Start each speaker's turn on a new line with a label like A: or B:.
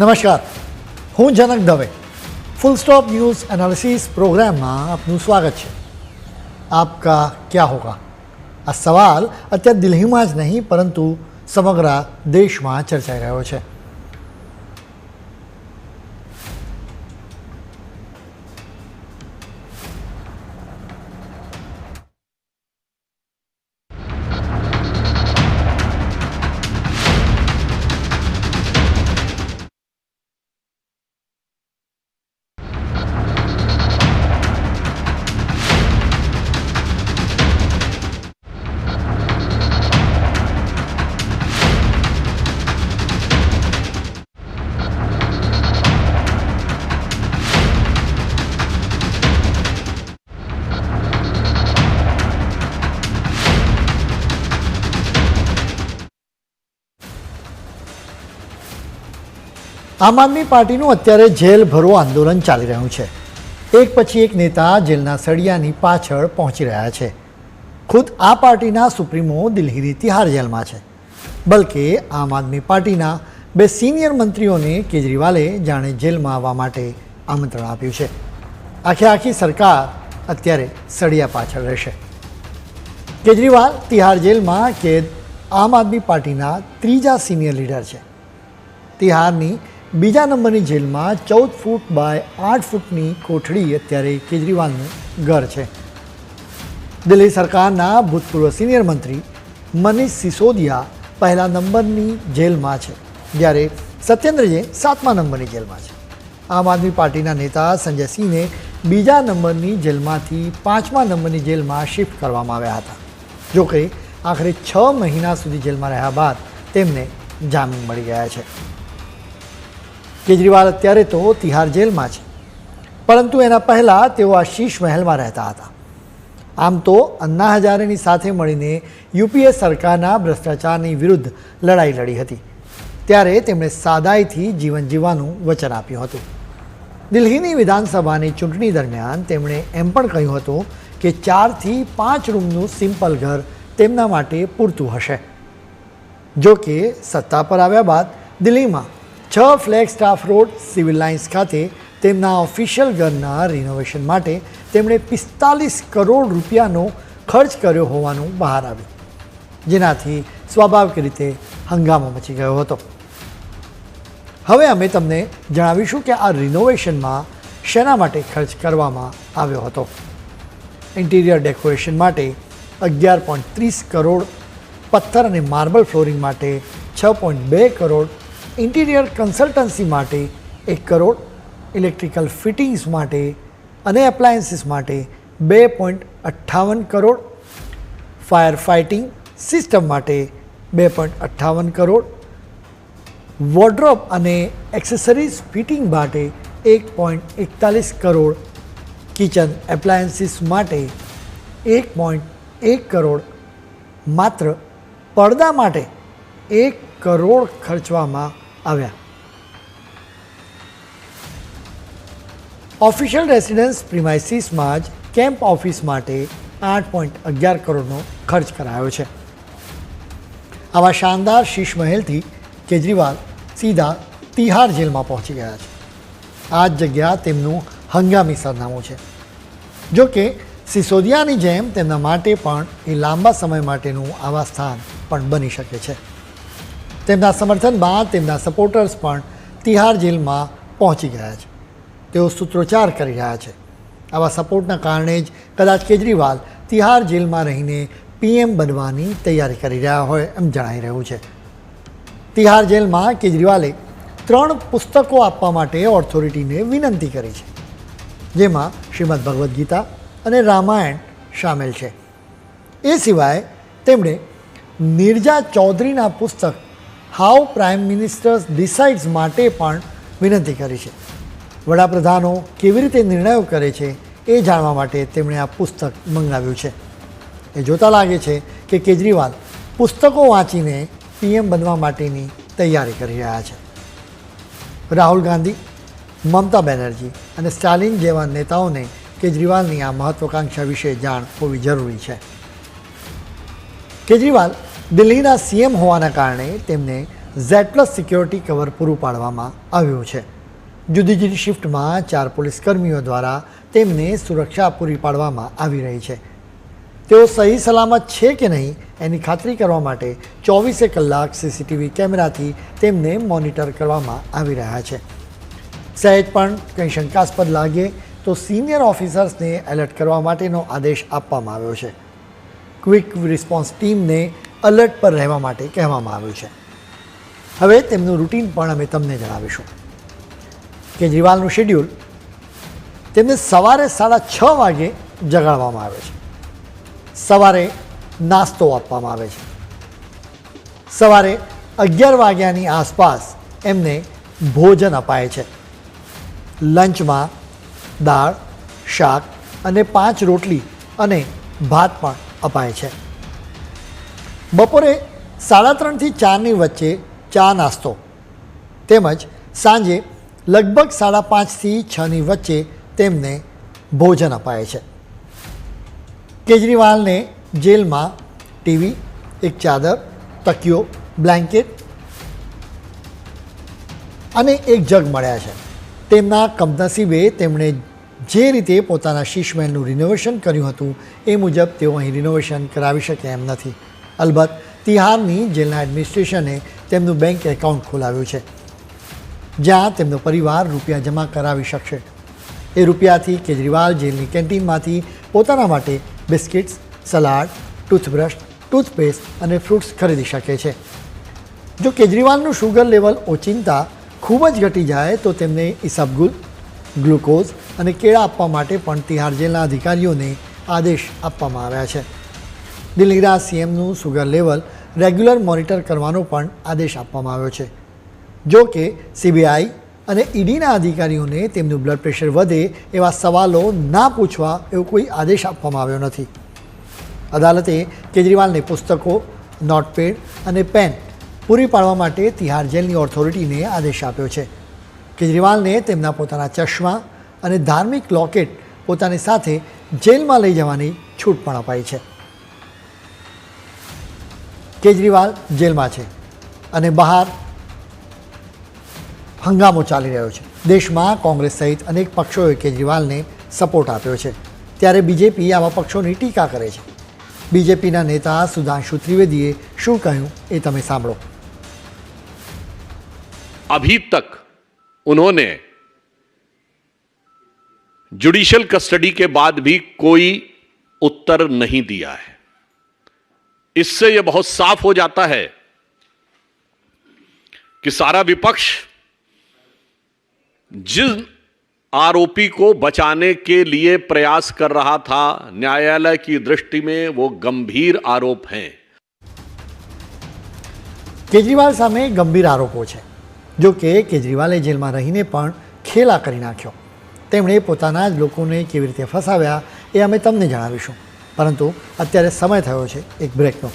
A: નમસ્કાર. હું Janak Dave. Full stop news analysis પ્રોગ્રામમાં આપનું સ્વાગત છે. આપકા ક્યા હોગા? આ સવાલ અત્યારે દિલ્હીમાં જ નહીં, પરંતુ સમગ્ર દેશમાં ચર્ચાઈ રહ્યો છે. આમ આદમી પાર્ટીનું અત્યારે જેલ ભરો આંદોલન ચાલી રહ્યું છે. એક પછી એક નેતા જેલના સળિયાની પાછળ પહોંચી રહ્યા છે. ખુદ આ પાર્ટીના સુપ્રીમો દિલ્હીની તિહાર જેલમાં છે. બલકે આમ આદમી પાર્ટીના બે સિનિયર મંત્રીઓને કેજરીવાલે જાણે જેલમાં આવવા માટે આમંત્રણ આપ્યું છે. આખે આખી સરકાર અત્યારે સળિયા પાછળ રહેશે. કેજરીવાલ તિહાર જેલમાં કેદ આમ આદમી પાર્ટીના ત્રીજા સિનિયર લીડર છે. તિહારની બીજા નંબરની જેલમાં ચૌદ ફૂટ બાય આઠ ફૂટની કોઠડી અત્યારે કેજરીવાલનું ઘર છે. દિલ્હી સરકારના ભૂતપૂર્વ સિનિયર મંત્રી મનીષ સિસોદિયા પહેલા નંબરની જેલમાં છે, જ્યારે સત્યેન્દ્રજે સાતમા નંબરની જેલમાં છે. આમ આદમી પાર્ટીના નેતા સંજય સિંહને બીજા નંબરની જેલમાંથી પાંચમા નંબરની જેલમાં શિફ્ટ કરવામાં આવ્યા હતા. જોકે આખરે છ મહિના સુધી જેલમાં રહ્યા બાદ તેમને જામીન મળી ગયા છે. કેજરીવાલ અત્યારે તો તિહાર જેલમાં છે. પરંતુ એના પહેલાં તેઓ આ શીશ મહેલમાં રહેતા હતા. આમ તો અન્ના હજારેની સાથે મળીને યુપીએ સરકારના ભ્રષ્ટાચારની વિરુદ્ધ લડાઈ લડી હતી. ત્યારે તેમણે સાદાઈથી જીવન જીવવાનું વચન આપ્યું હતું. દિલ્હીની વિધાનસભાની ચૂંટણી દરમિયાન તેમણે એમ પણ કહ્યું હતું કે ચારથી પાંચ રૂમનું સિમ્પલ ઘર તેમના માટે પૂરતું હશે. જો કે સત્તા પર આવ્યા બાદ દિલ્હીમાં છ flag staff road civil lines ખાતે તેમના ઓફિશિયલ ઘરના રિનોવેશન માટે તેમણે પિસ્તાલીસ કરોડ રૂપિયાનો ખર્ચ કર્યો હોવાનું બહાર આવ્યું. જેનાથી સ્વાભાવિક રીતે હંગામો મચી ગયો હતો. હવે અમે તમને જણાવીશું કે આ રિનોવેશનમાં શેના માટે ખર્ચ કરવામાં આવ્યો હતો. ઇન્ટિરિયર ડેકોરેશન માટે અગિયાર પોઈન્ટ ત્રીસ કરોડ, પથ્થર અને માર્બલ ફ્લોરિંગ માટે છ પોઈન્ટ બે કરોડ ઇન્ટિરિયર કન્સલ્ટન્સી માટે એક કરોડ, ઇલેક્ટ્રિકલ ફિટિંગ્સ માટે અને એપ્લાયન્સીસ માટે બે પોઈન્ટ અઠ્ઠાવન કરોડ ફાયર ફાઇટિંગ સિસ્ટમ માટે બે પોઈન્ટ અઠ્ઠાવન કરોડ વોર્ડ્રોપ અને એક્સેસરીઝ ફિટિંગ માટે એક પોઈન્ટ એકતાલીસ કરોડ કિચન એપ્લાયન્સીસ માટે એક પોઈન્ટ એક કરોડ, માત્ર પડદા માટે એક કરોડ ખર્ચવામાં આવ્યા. ઓફિશિયલ રેસિડન્સ પ્રિમાઇસીસમાં જ કેમ્પ ઓફિસ માટે આઠ પોઈન્ટ અગિયાર કરોડનો ખર્ચ કરાયો છે. આવા શાનદાર શીશ મહેલથી કેજરીવાલ સીધા તિહાર જેલમાં પહોંચી ગયા છે. આ જ જગ્યા તેમનું હંગામી સરનામું છે. જો કે સિસોદિયાની જેમ તેમના માટે પણ એ લાંબા સમય માટેનું આવા સ્થાન પણ બની શકે છે. તેમના સમર્થનમાં તેમના સપોર્ટર્સ પણ તિહાર જેલમાં પહોંચી ગયા છે. તેઓ સૂત્રોચ્ચાર કરી રહ્યા છે. આવા સપોર્ટના કારણે જ કદાચ કેજરીવાલ તિહાર જેલમાં રહીને પીએમ બનવાની તૈયારી કરી રહ્યા હોય એમ જણાઈ રહ્યું છે. તિહાર જેલમાં કેજરીવાલે ત્રણ પુસ્તકો આપવા માટે ઓથોરિટીને વિનંતી કરી છે, જેમાં શ્રીમદ ભગવદ્ ગીતા અને રામાયણ સામેલ છે. એ સિવાય તેમણે નિર્જા ચૌધરીના પુસ્તક હાઉ પ્રાઇમ મિનિસ્ટર્સ ડિસાઇડ્સ માટે પણ વિનંતી કરી છે. વડાપ્રધાનો કેવી રીતે નિર્ણયો કરે છે એ જાણવા માટે તેમણે આ પુસ્તક મંગાવ્યું છે. એ જોતા લાગે છે કે કેજરીવાલ પુસ્તકો વાંચીને પીએમ બનવા માટેની તૈયારી કરી રહ્યા છે. રાહુલ ગાંધી, મમતા બેનર્જી અને સ્ટાલિન જેવા નેતાઓને કેજરીવાલની આ મહત્વાકાંક્ષા વિશે જાણ હોવી જરૂરી છે. કેજરીવાલ દિલ્હીના સીએમ હોવાના કારણે તેમને ઝેડ પ્લસ સિક્યોરિટી કવર પૂરું પાડવામાં આવ્યું છે. જુદી જુદી શિફ્ટમાં ચાર પોલીસ કર્મીઓ દ્વારા તેમને સુરક્ષા પૂરી પાડવામાં આવી રહી છે. તેઓ સહી સલામત છે કે નહીં એની ખાતરી કરવા માટે ચોવીસે કલાક સીસીટીવી કેમેરાથી તેમને મોનિટર કરવામાં આવી રહ્યા છે. સહેજ પણ કંઈ શંકાસ્પદ લાગે તો સિનિયર ઓફિસર્સને એલર્ટ કરવા માટેનો આદેશ આપવામાં આવ્યો છે. ક્વિક રિસ્પોન્સ ટીમને અલર્ટ પર રહેવા માટે કહેવામાં આવ્યું છે. હવે તેમનું રૂટીન પણ અમે તમને જણાવીશું. કેજરીવાલનું શેડ્યુલ તેમને સવારે સાડા છ વાગે જગાડવામાં આવે છે. સવારે નાસ્તો આપવામાં આવે છે. સવારે અગિયાર વાગ્યાની આસપાસ એમને ભોજન અપાય છે. લંચમાં દાળ, શાક અને પાંચ રોટલી અને ભાત પણ અપાય છે. બપોરે સાડા ત્રણથી ચારની વચ્ચે ચા નાસ્તો. તેમજ સાંજે લગભગ સાડા પાંચથી છની વચ્ચે તેમને ભોજન અપાય છે. કેજરીવાલને જેલમાં ટીવી, એક ચાદર, તકિયો, બ્લેન્કેટ અને એક જગ મળ્યા છે. તેમના કમનસીબે તેમણે જે રીતે પોતાના શીશ મહેલનું રિનોવેશન કર્યું હતું એ મુજબ તેઓ અહીં રિનોવેશન કરાવી શકે એમ નથી. અલબત્ત, તિહારની જેલના એડમિનિસ્ટ્રેશને તેમનું બેંક એકાઉન્ટ ખોલાવ્યું છે, જ્યાં તેમનો પરિવાર રૂપિયા જમા કરાવી શકશે. એ રૂપિયાથી કેજરીવાલ જેલની કેન્ટીનમાંથી પોતાના માટે બિસ્કિટ્સ, સલાડ, ટૂથબ્રશ, ટૂથપેસ્ટ અને ફ્રૂટ્સ ખરીદી શકે છે. જો કેજરીવાલનું શુગર લેવલ ઓચિંતા ખૂબ જ ઘટી જાય, તો તેમને ઇસબગુલ ગ્લુકોઝ અને કેળા આપવા માટે પણ તિહાર જેલના અધિકારીઓને આદેશ આપવામાં આવ્યા છે. દિલ્હીના સીએમનું સુગર લેવલ રેગ્યુલર મોનિટર કરવાનો પણ આદેશ આપવામાં આવ્યો છે. જો કે સીબીઆઈ અને ઈડીના અધિકારીઓને તેમનું બ્લડ પ્રેશર વધે એવા સવાલો ના પૂછવા એવો કોઈ આદેશ આપવામાં આવ્યો નથી. અદાલતે કેજરીવાલને પુસ્તકો, નોટપેડ અને પેન પૂરી પાડવા માટે તિહાર જેલની ઓથોરિટીને આદેશ આપ્યો છે. કેજરીવાલને તેમના પોતાના ચશ્મા અને ધાર્મિક લોકેટ પોતાની સાથે જેલમાં લઈ જવાની છૂટ પણ અપાઈ છે. કેજરીવાલ જેલમાં છે અને બહાર હંગામો ચાલી રહ્યો છે દેશમાં કોંગ્રેસ સહિત અનેક પક્ષોએ કેજરીવાલને સપોર્ટ આપ્યો છે ત્યારે બીજેપી આવા પક્ષોની ટીકા કરે છે બીજેપીના નેતા સુધાંશુ ત્રિવેદીએ શું કહ્યું એ તમે સાંભળો
B: अभी तक उन्होंने जुडिशियल कस्टडी के बाद भी कोई उत्तर नहीं दिया है इससे यह बहुत साफ हो जाता है कि सारा विपक्ष जिस आरोपी को बचाने के लिए प्रयास कर रहा था न्यायालय की दृष्टि में वो गंभीर आरोप हैं
A: કેજરીવાલ સામે ગંભીર આરોપો છે જો કે કેજરીવાલે જેલમાં રહીને પણ ખેલા કરી નાખ્યો તેમણે પોતાના જ લોકોને કેવી રીતે ફસાવ્યા એ અમે તમને જણાવીશું પરંતુ અત્યારે સમય થયો છે એક બ્રેકનો